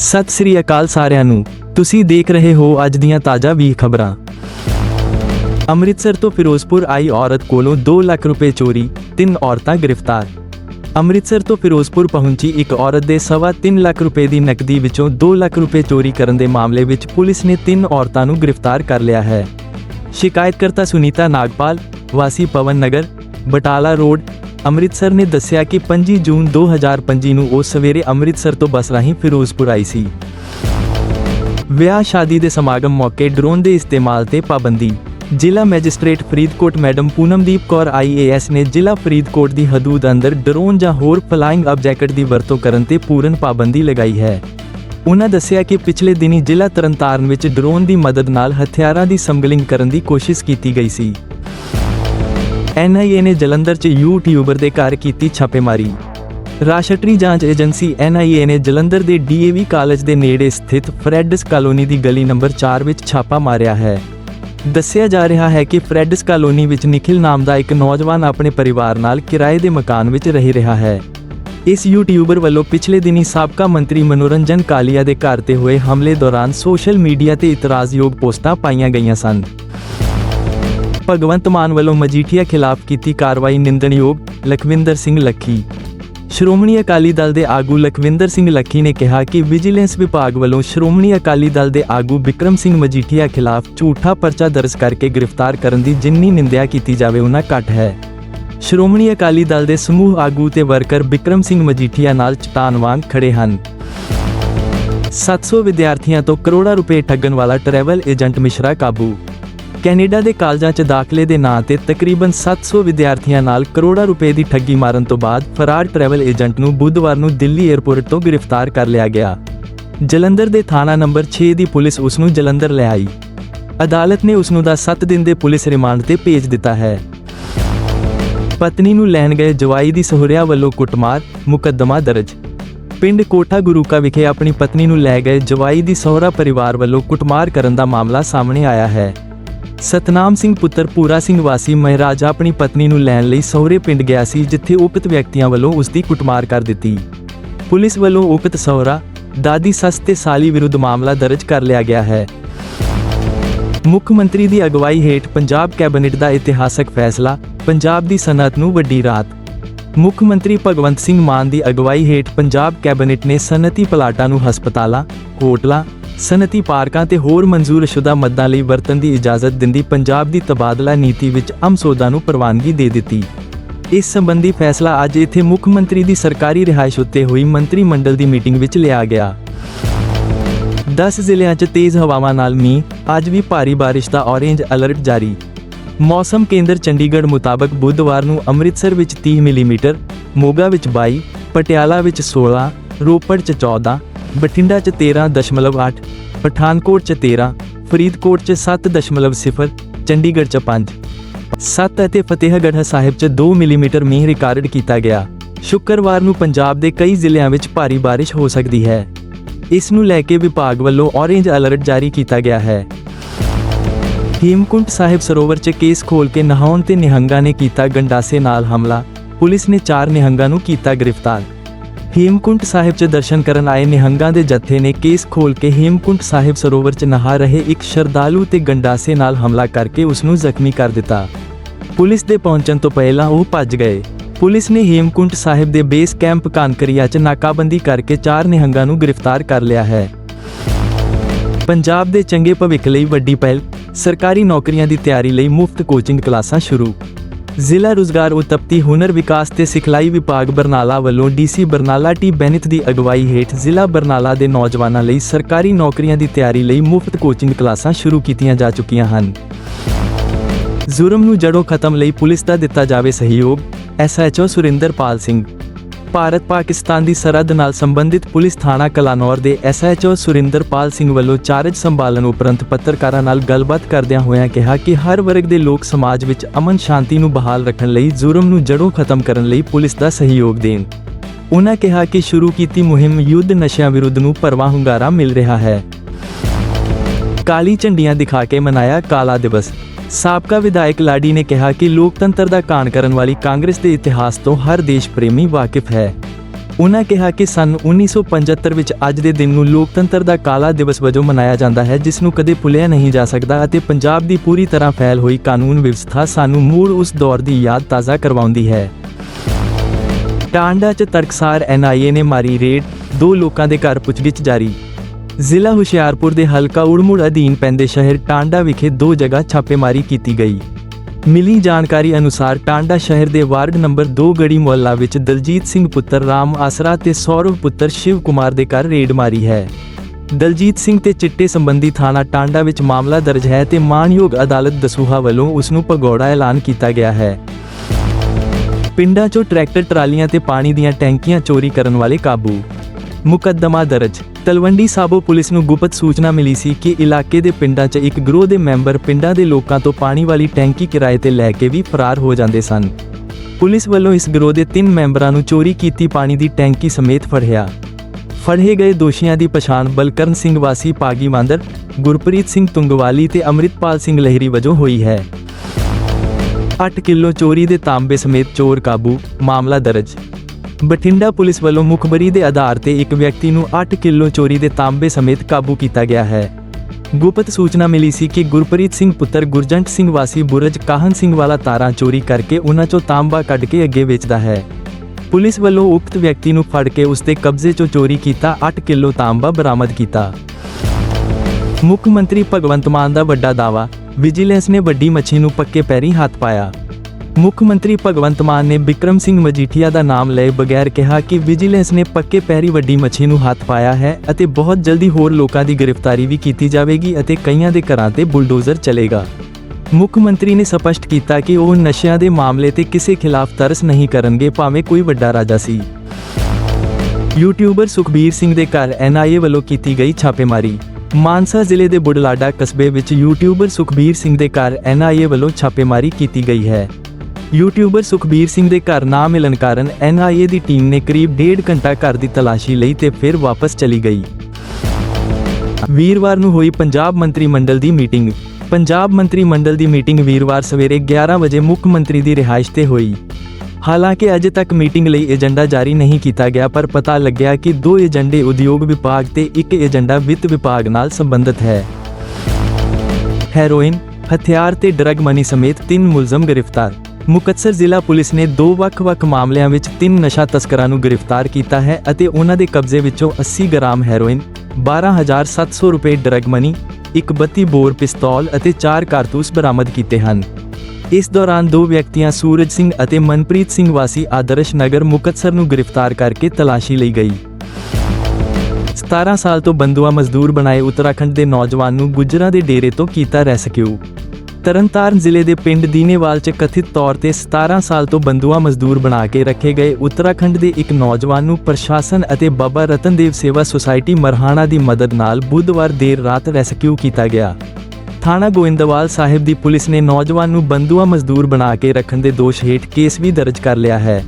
ਸਤਿ ਸ੍ਰੀ ਅਕਾਲ ਸਾਰਿਆਂ ਨੂੰ। ਤੁਸੀਂ ਦੇਖ ਰਹੇ ਹੋ ਅੱਜ ਦੀਆਂ ਤਾਜ਼ਾ ਵੀ ਖਬਰਾਂ। ਅੰਮ੍ਰਿਤਸਰ ਤੋਂ ਫਿਰੋਜ਼ਪੁਰ ਆਈ ਔਰਤ ਕੋਲੋਂ 2 ਲੱਖ ਰੁਪਏ ਚੋਰੀ, ਤਿੰਨ ਔਰਤਾਂ ਗ੍ਰਿਫਤਾਰ। ਅੰਮ੍ਰਿਤਸਰ ਤੋਂ ਫਿਰੋਜ਼ਪੁਰ ਪਹੁੰਚੀ ਇੱਕ ਔਰਤ ਦੇ ਸਵਾ 3 ਲੱਖ ਰੁਪਏ ਦੀ ਨਕਦੀ ਵਿੱਚੋਂ 2 ਲੱਖ ਰੁਪਏ ਚੋਰੀ ਕਰਨ ਦੇ ਮਾਮਲੇ ਵਿੱਚ ਪੁਲਿਸ ਨੇ ਤਿੰਨ ਔਰਤਾਂ ਨੂੰ ਗ੍ਰਿਫਤਾਰ ਕਰ ਲਿਆ ਹੈ। ਸ਼ਿਕਾਇਤਕਰਤਾ ਸੁਨੀਤਾ ਨਾਗਪਾਲ, ਵਾਸੀ ਪਵਨ ਨਗਰ, ਬਟਾਲਾ ਰੋਡ ਅੰਮ੍ਰਿਤਸਰ ਨੇ ਦੱਸਿਆ ਕਿ 25 ਜੂਨ 2025 ਨੂੰ ਉਹ ਸਵੇਰੇ ਅੰਮ੍ਰਿਤਸਰ ਤੋਂ ਬੱਸ ਰਾਹੀਂ ਫਿਰੋਜ਼ਪੁਰ ਆਈ ਸੀ। ਵਿਆਹ ਸ਼ਾਦੀ ਦੇ ਸਮਾਗਮ ਮੌਕੇ ਡਰੋਨ ਦੇ ਇਸਤੇਮਾਲ ਤੇ ਪਾਬੰਦੀ। ਜ਼ਿਲ੍ਹਾ magistrate Faridkot madam Poonamdeep Kaur IAS ਨੇ ਜ਼ਿਲ੍ਹਾ ਫਰੀਦਕੋਟ ਦੀ ਹਦੂਦ ਅੰਦਰ ਡਰੋਨ ਜਾਂ ਹੋਰ ਫਲਾਈਂਗ ਆਬਜੈਕਟ ਦੀ ਵਰਤੋਂ ਕਰਨ ਤੇ ਪੂਰਨ ਪਾਬੰਦੀ ਲਗਾਈ ਹੈ। ਉਹਨਾਂ ਦੱਸਿਆ ਕਿ ਪਿਛਲੇ ਦਿਨੀ ਜ਼ਿਲ੍ਹਾ ਤਰਨਤਾਰਨ ਵਿੱਚ ਡਰੋਨ ਦੀ ਮਦਦ ਨਾਲ ਹਥਿਆਰਾਂ ਦੀ ਸਮਗਲਿੰਗ ਕਰਨ ਦੀ ਕੋਸ਼ਿਸ਼ ਕੀਤੀ ਗਈ ਸੀ। ਐਨਆਈਏ ਨੇ ਜਲੰਧਰ 'ਚ ਯੂਟਿਊਬਰ ਦੇ ਘਰ ਕੀਤੀ ਛਾਪੇਮਾਰੀ। ਰਾਸ਼ਟਰੀ ਜਾਂਚ ਏਜੰਸੀ ਐਨਆਈਏ ਨੇ ਜਲੰਧਰ ਦੇ ਡੀਏਵੀ ਕਾਲਜ ਦੇ ਨੇੜੇ ਸਥਿਤ ਫਰੈਡਸ ਕਾਲੋਨੀ ਦੀ ਗਲੀ ਨੰਬਰ 4 ਵਿੱਚ ਛਾਪਾ ਮਾਰਿਆ ਹੈ। ਦੱਸਿਆ ਜਾ ਰਿਹਾ ਹੈ ਕਿ ਫਰੈਡਸ ਕਾਲੋਨੀ ਵਿੱਚ ਨikhil ਨਾਮ ਦਾ ਇੱਕ ਨੌਜਵਾਨ ਆਪਣੇ ਪਰਿਵਾਰ ਨਾਲ ਕਿਰਾਏ ਦੇ ਮਕਾਨ ਵਿੱਚ ਰਹਿ ਰਿਹਾ ਹੈ। ਇਸ ਯੂਟਿਊਬਰ ਵੱਲੋਂ ਪਿਛਲੇ ਦਿਨੀ ਸਾਬਕਾ ਮੰਤਰੀ ਮਨੋਰੰਜਨ ਕਾਲੀਆ ਦੇ ਘਰ ਤੇ ਹੋਏ ਹਮਲੇ ਦੌਰਾਨ ਸੋਸ਼ਲ ਮੀਡੀਆ ਤੇ ਇਤਰਾਜ਼ਯੋਗ ਪੋਸਟਾਂ ਪਾਈਆਂ ਗਈਆਂ ਸਨ। ਭਗਵੰਤ ਮਾਨ ਵੱਲੋਂ ਮਜੀਠੀਆ ਖਿਲਾਫ ਕੀਤੀ ਕਾਰਵਾਈ ਨਿੰਦਣਯੋਗ ਲਖਵਿੰਦਰ ਸਿੰਘ ਲੱਖੀ। ਸ਼੍ਰੋਮਣੀ ਅਕਾਲੀ ਦਲ ਦੇ ਆਗੂ ਲਖਵਿੰਦਰ ਸਿੰਘ ਲੱਖੀ ਨੇ ਕਿਹਾ ਕਿ ਵਿਜੀਲੈਂਸ ਵਿਭਾਗ ਵੱਲੋਂ ਸ਼੍ਰੋਮਣੀ ਅਕਾਲੀ ਦਲ ਦੇ ਆਗੂ ਵਿਕਰਮ ਸਿੰਘ ਮਜੀਠੀਆ ਖਿਲਾਫ ਝੂਠਾ ਪਰਚਾ ਦਰਜ ਕਰਕੇ ਗ੍ਰਿਫਤਾਰ ਕਰਨ ਦੀ ਜਿੰਨੀ ਨਿੰਦਿਆ ਕੀਤੀ ਜਾਵੇ ਉਹਨਾਂ ਘੱਟ ਹੈ। ਸ਼੍ਰੋਮਣੀ ਅਕਾਲੀ ਦਲ ਦੇ ਸਮੂਹ ਆਗੂ ਤੇ ਵਰਕਰ ਵਿਕਰਮ ਸਿੰਘ ਮਜੀਠੀਆ ਨਾਲ ਚਟਾਨ ਵਾਂਗ ਖੜੇ ਹਨ। 700 ਵਿਦਿਆਰਥੀਆਂ ਤੋਂ ਕਰੋੜਾਂ ਰੁਪਏ ਠੱਗਣ ਵਾਲਾ ਟਰੈਵਲ ਏਜੰਟ ਮਿਸ਼ਰਾ ਕਾਬੂ ਕੈਨੇਡਾ ਦੇ ਕਾਲਜਾਂ 'ਚ ਦਾਖਲੇ ਦੇ ਨਾਂ ਤੇ ਤਕਰੀਬਨ 700 ਵਿਦਿਆਰਥੀਆਂ ਨਾਲ ਕਰੋੜਾਂ ਰੁਪਏ ਦੀ ਠੱਗੀ ਮਾਰਨ ਤੋਂ ਬਾਅਦ ਫਰਾਰ ਟਰੈਵਲ ਏਜੰਟ ਨੂੰ ਬੁੱਧਵਾਰ ਨੂੰ ਦਿੱਲੀ 에ਅਰਪੋਰਟ ਤੋਂ ਗ੍ਰਿਫਤਾਰ ਕਰ ਲਿਆ ਗਿਆ। ਜਲੰਧਰ ਦੇ ਥਾਣਾ ਨੰਬਰ 6 ਦੀ ਪੁਲਿਸ ਉਸ ਨੂੰ ਜਲੰਧਰ ਲੈ ਆਈ। ਅਦਾਲਤ ਨੇ ਉਸ ਨੂੰ ਦਾ 7 ਦਿਨ ਦੇ ਪੁਲਿਸ ਰਿਮਾਂਡ ਤੇ ਭੇਜ ਦਿੱਤਾ ਹੈ। ਪਤਨੀ ਨੂੰ ਲੈਣ ਗਏ ਜਵਾਈ ਦੀ ਸਹੁਰਿਆਂ ਵੱਲੋਂ ਕੁੱਟਮਾਰ, ਮੁਕੱਦਮਾ ਦਰਜ। ਪਿੰਡ ਕੋਠਾ ਗੁਰੂਕਾ ਵਿਖੇ ਆਪਣੀ ਪਤਨੀ ਨੂੰ ਲੈ ਗਏ ਜਵਾਈ ਦੀ ਸਹੁਰਾ ਪਰਿਵਾਰ ਵੱਲੋਂ ਕੁੱਟਮਾਰ ਕਰਨ ਦਾ ਮਾਮਲਾ ਸਾਹਮਣੇ ਆਇਆ ਹੈ। ਸਤਨਾਮ ਸਿੰਘ ਪੁੱਤਰ ਪੂਰਾ ਸਿੰਘ ਵਾਸੀ ਮਹਾਰਾਜ ਆਪਣੀ ਪਤਨੀ ਨੂੰ ਲੈਣ ਲਈ ਸਹੁਰੇ ਪਿੰਡ ਗਿਆ ਸੀ, ਜਿੱਥੇ ਉਕਤ ਵਿਅਕਤੀਆਂ ਵੱਲੋਂ ਉਸ ਦੀ ਕੁੱਟਮਾਰ ਕਰ ਦਿੱਤੀ। ਪੁਲਿਸ ਵੱਲੋਂ ਉਕਤ ਸਹੁਰਾ, ਦਾਦੀ ਸੱਸ ਤੇ ਸਾਲੀ ਵਿਰੁੱਧ ਮਾਮਲਾ ਦਰਜ ਕਰ ਲਿਆ ਗਿਆ ਹੈ। ਮੁੱਖ ਮੰਤਰੀ ਦੀ ਅਗਵਾਈ ਹੇਠ ਪੰਜਾਬ ਕੈਬਨਿਟ ਦਾ ਇਤਿਹਾਸਕ ਫੈਸਲਾ, ਪੰਜਾਬ ਦੀ ਸਨਅਤ ਨੂੰ ਵੱਡੀ ਰਾਤ। ਮੁੱਖ ਮੰਤਰੀ ਭਗਵੰਤ ਸਿੰਘ ਮਾਨ ਦੀ ਅਗਵਾਈ ਹੇਠ ਪੰਜਾਬ ਕੈਬਨਿਟ ਨੇ ਸਨਅਤੀ ਪਲਾਟਾਂ ਨੂੰ ਹਸਪਤਾਲਾਂ, ਹੋਟਲਾਂ ਸਨਅਤੀ ਪਾਰਕਾਂ ਤੇ ਹੋਰ ਮਨਜ਼ੂਰਸ਼ੁਦਾ ਮੱਦਾਂ ਲਈ ਵਰਤਣ ਦੀ ਇਜਾਜ਼ਤ ਦਿੰਦੀ ਪੰਜਾਬ ਦੀ ਤਬਾਦਲਾ ਨੀਤੀ ਵਿੱਚ ਅਮ ਸੋਧਾਂ ਨੂੰ ਪ੍ਰਵਾਨਗੀ ਦੇ ਦਿੱਤੀ। ਇਸ ਸੰਬੰਧੀ ਫੈਸਲਾ ਅੱਜ ਇੱਥੇ ਮੁੱਖ ਮੰਤਰੀ ਦੀ ਸਰਕਾਰੀ ਰਿਹਾਇਸ਼ ਉੱਤੇ ਹੋਈ ਮੰਤਰੀ ਮੰਡਲ ਦੀ ਮੀਟਿੰਗ ਵਿੱਚ ਲਿਆ ਗਿਆ। 10 ਜ਼ਿਲ੍ਹਿਆਂ 'ਚ ਤੇਜ਼ ਹਵਾਵਾਂ ਨਾਲ ਮੀਂਹ, ਅੱਜ ਵੀ ਭਾਰੀ ਬਾਰਿਸ਼ ਦਾ ਔਰੇਂਜ ਅਲਰਟ ਜਾਰੀ। ਮੌਸਮ ਕੇਂਦਰ ਚੰਡੀਗੜ੍ਹ ਮੁਤਾਬਕ ਬੁੱਧਵਾਰ ਨੂੰ ਅੰਮ੍ਰਿਤਸਰ ਵਿੱਚ 30 ਮਿਲੀਮੀਟਰ, ਮੋਗਾ ਵਿੱਚ 22 ਪਟਿਆਲਾ ਵਿੱਚ 16 ਰੋਪੜ 'ਚ 14 ਬਠਿੰਡਾ 'ਚ 13.8 ਪਠਾਨਕੋਟ 'ਚ 13 ਫਰੀਦਕੋਟ 'ਚ 7.0 ਚੰਡੀਗੜ੍ਹ 'ਚ 5 7 ਅਤੇ ਫਤਿਹਗੜ੍ਹ ਸਾਹਿਬ 'ਚ 2 ਮਿਲੀਮੀਟਰ ਮੀਂਹ ਰਿਕਾਰਡ ਕੀਤਾ ਗਿਆ। ਸ਼ੁੱਕਰਵਾਰ ਨੂੰ ਪੰਜਾਬ ਦੇ ਕਈ ਜ਼ਿਲ੍ਹਿਆਂ ਵਿੱਚ ਭਾਰੀ ਬਾਰਿਸ਼ ਹੋ ਸਕਦੀ ਹੈ। ਇਸ ਨੂੰ ਲੈ ਕੇ ਵਿਭਾਗ ਵੱਲੋਂ ਔਰੇਂਜ ਅਲਰਟ ਜਾਰੀ ਕੀਤਾ ਗਿਆ ਹੈ। ਹੇਮਕੁੰਟ ਸਾਹਿਬ ਸਰੋਵਰ 'ਚ ਕੇਸ ਖੋਲ ਕੇ ਨਹਾਉਣ ਤੇ ਨਿਹੰਗਾਂ ਨੇ ਕੀਤਾ ਗੰਡਾਸੇ ਨਾਲ ਹਮਲਾ। ਪੁਲਿਸ ਨੇ ਚਾਰ ਨਿਹੰਗਾਂ ਨੂੰ ਕੀਤਾ ਗ੍ਰਿਫਤਾਰ। ਹੇਮਕੁੰਟ ਸਾਹਿਬ 'ਚ ਦਰਸ਼ਨ ਕਰਨ ਆਏ ਨਿਹੰਗਾਂ ਦੇ ਜੱਥੇ ਨੇ ਕੇਸ ਖੋਲ ਕੇ ਹੇਮਕੁੰਟ ਸਾਹਿਬ ਸਰੋਵਰ 'ਚ ਨਹਾ ਰਹੇ ਇੱਕ ਸ਼ਰਧਾਲੂ ਤੇ ਗੰਡਾਸੇ ਨਾਲ ਹਮਲਾ ਕਰਕੇ ਉਸ ਨੂੰ ਜ਼ਖਮੀ ਕਰ ਦਿੱਤਾ। ਪੁਲਿਸ ਦੇ ਪਹੁੰਚਣ ਤੋਂ ਪਹਿਲਾਂ ਉਹ ਭੱਜ ਗਏ। ਪੁਲਿਸ ਨੇ ਹੇਮਕੁੰਟ ਸਾਹਿਬ ਦੇ ਬੇਸ ਕੈਂਪ ਕਾਨਕਰੀਆ 'ਚ ਨਾਕਾਬੰਦੀ ਕਰਕੇ ਚਾਰ ਨਿਹੰਗਾਂ ਨੂੰ ਗ੍ਰਿਫਤਾਰ ਕਰ ਲਿਆ ਹੈ। ਪੰਜਾਬ ਦੇ ਚੰਗੇ ਭਵਿੱਖ ਲਈ ਵੱਡੀ ਪਹਿਲ, ਸਰਕਾਰੀ ਨੌਕਰੀਆਂ ਦੀ ਤਿਆਰੀ ਲਈ ਮੁਫਤ ਕੋਚਿੰਗ ਕਲਾਸਾਂ ਸ਼ੁਰੂ ਜ਼ਿਲ੍ਹਾ ਰੁਜ਼ਗਾਰ ਉਤਪਤੀ ਹੁਨਰ ਵਿਕਾਸ ਤੇ ਸਿਖਲਾਈ ਵਿਭਾਗ ਬਰਨਾਲਾ ਵੱਲੋਂ ਡੀਸੀ ਬਰਨਾਲਾ ਟੀ ਬੈਨਿਤ ਦੀ ਅਗਵਾਈ ਹੇਠ ਜ਼ਿਲ੍ਹਾ ਬਰਨਾਲਾ ਦੇ ਨੌਜਵਾਨਾਂ ਲਈ ਸਰਕਾਰੀ ਨੌਕਰੀਆਂ ਦੀ ਤਿਆਰੀ ਲਈ ਮੁਫਤ ਕੋਚਿੰਗ ਕਲਾਸਾਂ ਸ਼ੁਰੂ ਕੀਤੀਆਂ ਜਾ ਚੁੱਕੀਆਂ ਹਨ। ਜ਼ੁਰਮ ਨੂੰ ਜੜੋਂ ਖਤਮ ਲਈ ਪੁਲਿਸ ਦਾ ਦਿੱਤਾ ਜਾਵੇ ਸਹਿਯੋਗ ਐਸਐਚਓ ਸੁਰਿੰਦਰਪਾਲ ਸਿੰਘ ਭਾਰਤ ਪਾਕਿਸਤਾਨ ਦੀ ਸਰਹੱਦ ਨਾਲ ਸੰਬੰਧਿਤ ਪੁਲਿਸ ਥਾਣਾ ਕਲਾਨੌਰ ਦੇ ਐਸਐਚਓ ਸੁਰਿੰਦਰਪਾਲ ਸਿੰਘ ਵੱਲੋਂ ਚਾਰਜ ਸੰਭਾਲਣ ਉਪਰੰਤ ਪੱਤਰਕਾਰਾਂ ਨਾਲ ਗੱਲਬਾਤ ਕਰਦਿਆਂ ਹੋਇਆਂ ਕਿਹਾ ਕਿ ਹਰ ਵਰਗ ਦੇ ਲੋਕ ਸਮਾਜ ਵਿੱਚ ਅਮਨ ਸ਼ਾਂਤੀ ਨੂੰ ਬਹਾਲ ਰੱਖਣ ਲਈ ਜ਼ੁਰਮ ਨੂੰ ਜੜੋਂ ਖਤਮ ਕਰਨ ਲਈ ਪੁਲਿਸ ਦਾ ਸਹਿਯੋਗ ਦੇਣ। ਉਨ੍ਹਾਂ ਕਿਹਾ ਕਿ ਸ਼ੁਰੂ ਕੀਤੀ ਮੁਹਿੰਮ ਯੁੱਧ ਨਸ਼ਿਆਂ ਵਿਰੁੱਧ ਨੂੰ ਭਰਵਾਂ ਹੁੰਗਾਰਾ ਮਿਲ ਰਿਹਾ ਹੈ। ਕਾਲੀ ਝੰਡੀਆਂ ਦਿਖਾ ਕੇ ਮਨਾਇਆ ਕਾਲਾ ਦਿਵਸ। ਸਾਬਕਾ ਵਿਧਾਇਕ ਲਾਡੀ ਨੇ ਕਿਹਾ ਕਿ ਲੋਕਤੰਤਰ ਦਾ ਕਾਣ ਕਰਨ ਵਾਲੀ ਕਾਂਗਰਸ ਦੇ ਇਤਿਹਾਸ ਤੋਂ ਹਰ ਦੇਸ਼ ਪ੍ਰੇਮੀ ਵਾਕਿਫ ਹੈ। ਉਹਨਾਂ ਕਿਹਾ ਕਿ ਸਨ 1975 ਵਿੱਚ ਅੱਜ ਦੇ ਦਿਨ ਨੂੰ ਲੋਕਤੰਤਰ ਦਾ ਕਾਲਾ ਦਿਵਸ ਵਜੋਂ ਮਨਾਇਆ ਜਾਂਦਾ ਹੈ, ਜਿਸ ਨੂੰ ਕਦੇ ਭੁੱਲਿਆ ਨਹੀਂ ਜਾ ਸਕਦਾ ਅਤੇ ਪੰਜਾਬ ਦੀ ਪੂਰੀ ਤਰ੍ਹਾਂ ਫੈਲ ਹੋਈ ਕਾਨੂੰਨ ਵਿਵਸਥਾ ਸਾਨੂੰ ਮੂਲ ਉਸ ਦੌਰ ਦੀ ਯਾਦ ਤਾਜ਼ਾ ਕਰਵਾਉਂਦੀ ਹੈ। ਟਾਂਡਾ 'ਚ ਤੜਕਸਾਰ ਐਨਆਈਏ ਨੇ ਮਾਰੀ ਰੇਡ, ਦੋ ਲੋਕਾਂ ਦੇ ਘਰ ਪੁੱਛਗਿੱਛ ਜਾਰੀ। ਜ਼ਿਲ੍ਹਾ ਹੁਸ਼ਿਆਰਪੁਰ ਦੇ ਹਲਕਾ ਉੜਮੁੜ ਅਧੀਨ ਪੈਂਦੇ ਸ਼ਹਿਰ ਟਾਂਡਾ ਵਿਖੇ ਦੋ ਜਗ੍ਹਾ ਛਾਪੇਮਾਰੀ ਕੀਤੀ ਗਈ। ਮਿਲੀ ਜਾਣਕਾਰੀ ਅਨੁਸਾਰ ਟਾਂਡਾ ਸ਼ਹਿਰ ਦੇ ਵਾਰਡ ਨੰਬਰ 2 ਗੜੀ ਮੁਹੱਲਾ ਵਿੱਚ ਦਲਜੀਤ ਸਿੰਘ ਪੁੱਤਰ ਰਾਮ ਆਸਰਾ ਤੇ ਸੌਰਵ ਪੁੱਤਰ ਸ਼ਿਵ ਕੁਮਾਰ ਦੇ ਘਰ ਰੇਡ ਮਾਰੀ ਹੈ। ਦਲਜੀਤ ਸਿੰਘ ਤੇ ਚਿੱਟੇ ਸੰਬੰਧੀ ਥਾਣਾ ਟਾਂਡਾ ਵਿੱਚ ਮਾਮਲਾ ਦਰਜ ਹੈ ਤੇ ਮਾਨਯੋਗ ਅਦਾਲਤ ਦਸੂਹਾ ਵੱਲੋਂ ਉਸ ਨੂੰ ਭਗੌੜਾ ਐਲਾਨ ਕੀਤਾ ਗਿਆ ਹੈ। ਪਿੰਡਾਂ 'ਚੋਂ ਟਰੈਕਟਰ ਟਰਾਲੀਆਂ ਤੇ ਪਾਣੀ ਦੀਆਂ ਟੈਂਕੀਆਂ ਚੋਰੀ ਕਰਨ ਵਾਲੇ ਕਾਬੂ ਮੁਕੱਦਮਾ ਦਰਜ। ਤਲਵੰਡੀ ਸਾਬੋ ਪੁਲਿਸ ਨੂੰ ਗੁਪਤ ਸੂਚਨਾ ਮਿਲੀ ਸੀ ਕਿ ਇਲਾਕੇ ਦੇ ਪਿੰਡਾਂ 'ਚ ਇੱਕ ਗਰੋਹ ਦੇ ਮੈਂਬਰ ਪਿੰਡਾਂ ਦੇ ਲੋਕਾਂ ਤੋਂ ਪਾਣੀ ਵਾਲੀ ਟੈਂਕੀ ਕਿਰਾਏ ਤੇ ਲੈ ਕੇ ਵੀ ਫਰਾਰ ਹੋ ਜਾਂਦੇ ਸਨ। ਪੁਲਿਸ ਵੱਲੋਂ ਇਸ ਗਰੋਹ ਦੇ ਤਿੰਨ ਮੈਂਬਰਾਂ ਨੂੰ ਚੋਰੀ ਕੀਤੀ ਪਾਣੀ ਦੀ ਟੈਂਕੀ ਸਮੇਤ ਫੜਿਆ। ਫੜੇ ਗਏ ਦੋਸ਼ੀਆਂ ਦੀ ਪਛਾਣ ਬਲਕਰਨ ਸਿੰਘ ਵਾਸੀ, ਪਾਗੀ ਮਾਂਦਰ, ਗੁਰਪ੍ਰੀਤ ਸਿੰਘ ਤੁੰਗਵਾਲੀ ਤੇ ਅੰਮ੍ਰਿਤਪਾਲ ਸਿੰਘ ਲਹਿਰੀ ਵਜੋਂ ਹੋਈ ਹੈ। 8 ਕਿਲੋ ਚੋਰੀ ਦੇ ਤਾਂਬੇ ਸਮੇਤ ਚੋਰ ਕਾਬੂ। ਮਾਮਲਾ ਦਰਜ। ਬਠਿੰਡਾ ਪੁਲਿਸ ਵੱਲੋਂ ਮੁਖਬਰੀ ਦੇ ਆਧਾਰ ਤੇ ਇੱਕ ਵਿਅਕਤੀ ਨੂੰ 8 ਕਿਲੋ ਚੋਰੀ ਦੇ ਤਾਂਬੇ ਸਮੇਤ ਕਾਬੂ ਕੀਤਾ ਗਿਆ ਹੈ। ਗੁਪਤ ਸੂਚਨਾ ਮਿਲੀ ਸੀ ਕਿ ਗੁਰਪ੍ਰੀਤ ਸਿੰਘ ਪੁੱਤਰ ਗੁਰਜੰਟ ਸਿੰਘ ਵਾਸੀ ਬੁਰਜ ਕਾਹਨ ਸਿੰਘ ਵਾਲਾ ਤਾਰਾਂ ਚੋਰੀ ਕਰਕੇ ਉਹਨਾਂ ਚੋਂ ਤਾਂਬਾ ਕੱਢ ਕੇ ਅੱਗੇ ਵੇਚਦਾ ਹੈ। ਪੁਲਿਸ ਵੱਲੋਂ ਉਕਤ ਵਿਅਕਤੀ ਨੂੰ ਫੜ ਕੇ ਉਸ ਦੇ ਕਬਜ਼ੇ ਚੋਂ ਚੋਰੀ ਕੀਤਾ 8 ਕਿਲੋ ਤਾਂਬਾ ਬਰਾਮਦ ਕੀਤਾ। ਮੁੱਖ ਮੰਤਰੀ ਭਗਵੰਤ ਮਾਨ ਦਾ ਵੱਡਾ ਦਾਅਵਾ, ਵਿਜੀਲੈਂਸ ਨੇ ਵੱਡੀ ਮੱਛੀ ਨੂੰ ਪੱਕੇ ਪੈਰੀ ਹੱਥ ਪਾਇਆ। ਮੁੱਖ ਮੰਤਰੀ ਭਗਵੰਤ ਮਾਨ ਨੇ ਵਿਕਰਮ ਸਿੰਘ ਮਜੀਠੀਆ ਦਾ ਨਾਮ ਲਏ ਬਗੈਰ ਕਿਹਾ ਕਿ ਵਿਜੀਲੈਂਸ ਨੇ ਪੱਕੇ ਪੈਰੀ ਵੱਡੀ ਮੱਛੀ ਨੂੰ ਹੱਥ ਪਾਇਆ ਹੈ ਅਤੇ ਬਹੁਤ ਜਲਦੀ ਹੋਰ ਲੋਕਾਂ ਦੀ ਗ੍ਰਿਫਤਾਰੀ ਵੀ ਕੀਤੀ ਜਾਵੇਗੀ ਅਤੇ ਕਈਆਂ ਦੇ ਘਰਾਂ ਤੇ ਬੁਲਡੋਜ਼ਰ ਚਲੇਗਾ। ਮੁੱਖ ਮੰਤਰੀ ਨੇ ਸਪਸ਼ਟ ਕੀਤਾ ਕਿ ਉਹ ਨਸ਼ਿਆਂ ਦੇ ਮਾਮਲੇ ਤੇ ਕਿਸੇ ਖਿਲਾਫ ਤਰਸ ਨਹੀਂ ਕਰਨਗੇ, ਭਾਵੇਂ ਕੋਈ ਵੱਡਾ ਰਾਜਾ ਸੀ। ਯੂਟਿਊਬਰ ਸੁਖਬੀਰ ਸਿੰਘ ਦੇ ਘਰ ਐਨਆਈਏ ਵੱਲੋਂ ਕੀਤੀ ਗਈ ਛਾਪੇਮਾਰੀ। ਮਾਨਸਾ ਜ਼ਿਲ੍ਹੇ ਦੇ ਬੁਢਲਾਡਾ ਕਸਬੇ ਵਿੱਚ ਯੂਟਿਊਬਰ ਸੁਖਬੀਰ ਸਿੰਘ ਦੇ ਘਰ ਐਨਆਈਏ ਵੱਲੋਂ ਛਾਪੇਮਾਰੀ ਕੀਤੀ ਗਈ ਹੈ। ਯੂਟਿਊਬਰ ਸੁਖਬੀਰ ਸਿੰਘ ਦੇ ਘਰ ਨਾ ਮਿਲਣ ਕਾਰਨ ਐਨਆਈਏ ਦੀ ਟੀਮ ਨੇ ਕਰੀਬ ਡੇਢ ਘੰਟਾ ਘਰ ਦੀ ਤਲਾਸ਼ੀ ਲਈ ਤੇ ਫਿਰ ਵਾਪਸ ਚਲੀ ਗਈ। ਵੀਰਵਾਰ ਨੂੰ ਹੋਈ ਪੰਜਾਬ ਮੰਤਰੀ ਮੰਡਲ ਦੀ ਮੀਟਿੰਗ। ਪੰਜਾਬ ਮੰਤਰੀ ਮੰਡਲ ਦੀ ਮੀਟਿੰਗ ਵੀਰਵਾਰ ਸਵੇਰੇ 11 ਵਜੇ ਮੁੱਖ ਮੰਤਰੀ ਦੀ ਰਿਹਾਇਸ਼ ਤੇ ਹੋਈ। ਹਾਲਾਂਕਿ ਅਜੇ ਤੱਕ ਮੀਟਿੰਗ ਲਈ ਏਜੰਡਾ ਜਾਰੀ ਨਹੀਂ ਕੀਤਾ ਗਿਆ, ਪਰ ਪਤਾ ਲੱਗਿਆ ਕਿ ਦੋ ਏਜੰਡੇ ਉਦਯੋਗ ਵਿਭਾਗ ਤੇ ਇੱਕ ਏਜੰਡਾ ਵਿੱਤ ਵਿਭਾਗ ਨਾਲ ਸੰਬੰਧਿਤ ਹੈ। ਹੈਰੋਇਨ, ਹਥਿਆਰ ਤੇ ਡਰੱਗ ਮਨੀ ਸਮੇਤ ਤਿੰਨ ਮੁਲਜ਼ਮ ਗ੍ਰਿਫਤਾਰ। ਮੁਕਤਸਰ ਜ਼ਿਲ੍ਹਾ ਪੁਲਿਸ ਨੇ ਦੋ ਵੱਖ-ਵੱਖ ਮਾਮਲਿਆਂ ਵਿੱਚ ਤਿੰਨ ਨਸ਼ਾ ਤਸਕਰਾਂ ਨੂੰ ਗ੍ਰਿਫਤਾਰ ਕੀਤਾ ਹੈ ਅਤੇ ਉਹਨਾਂ ਦੇ ਕਬਜ਼ੇ ਵਿੱਚੋਂ 80 ਗ੍ਰਾਮ ਹੈਰੋਇਨ 12700 ਰੁਪਏ ਡਰੱਗ ਮਨੀ, ਇੱਕ 32 ਬੋਰ ਪਿਸਤੌਲ ਅਤੇ 4 ਕਾਰਤੂਸ ਬਰਾਮਦ ਕੀਤੇ ਹਨ। ਇਸ ਦੌਰਾਨ ਦੋ ਵਿਅਕਤੀਆਂ ਸੂਰਜ ਸਿੰਘ ਅਤੇ ਮਨਪ੍ਰੀਤ ਸਿੰਘ ਵਾਸੀ ਆਦਰਸ਼ ਨਗਰ ਮੁਕਤਸਰ ਨੂੰ ਗ੍ਰਿਫਤਾਰ ਕਰਕੇ ਤਲਾਸ਼ੀ ਲਈ ਗਈ। 17 ਸਾਲ ਤੋਂ ਬੰਦੂਆ ਮਜ਼ਦੂਰ ਬਣਾਏ ਉੱਤਰਾਖੰਡ ਦੇ ਨੌਜਵਾਨ ਨੂੰ ਗੁੱਜਰਾਂ ਦੇ ਡੇਰੇ ਤੋਂ ਕੀਤਾ ਰੈਸਕਿਊ। ਤਰਨਤਾਰਨ ਜ਼ਿਲ੍ਹੇ ਦੇ ਪਿੰਡ ਦੀਨੇਵਾਲ 'ਚ ਕਥਿਤ ਤੌਰ ਤੇ 17 ਸਾਲ ਤੋਂ ਬੰਦੂਆ ਮਜ਼ਦੂਰ ਬਣਾ ਕੇ ਰੱਖੇ ਗਏ ਉੱਤਰਾਖੰਡ ਦੇ ਇੱਕ ਨੌਜਵਾਨ ਨੂੰ ਪ੍ਰਸ਼ਾਸਨ ਅਤੇ ਬਾਬਾ ਰਤਨਦੇਵ ਸੇਵਾ ਸੁਸਾਇਟੀ ਮਰਹਾਣਾ ਦੀ ਮਦਦ ਨਾਲ ਬੁੱਧਵਾਰ ਦੇਰ ਰਾਤ ਰੈਸਕਿਊ ਕੀਤਾ ਗਿਆ। ਥਾਣਾ ਗੋਇੰਦਵਾਲ ਸਾਹਿਬ ਦੀ ਪੁਲਿਸ ਨੇ ਨੌਜਵਾਨ ਨੂੰ ਬੰਦੂਆ ਮਜ਼ਦੂਰ ਬਣਾ ਕੇ ਰੱਖਣ ਦੇ ਦੋਸ਼ ਹੇਠ ਕੇਸ ਵੀ ਦਰਜ ਕਰ ਲਿਆ ਹੈ।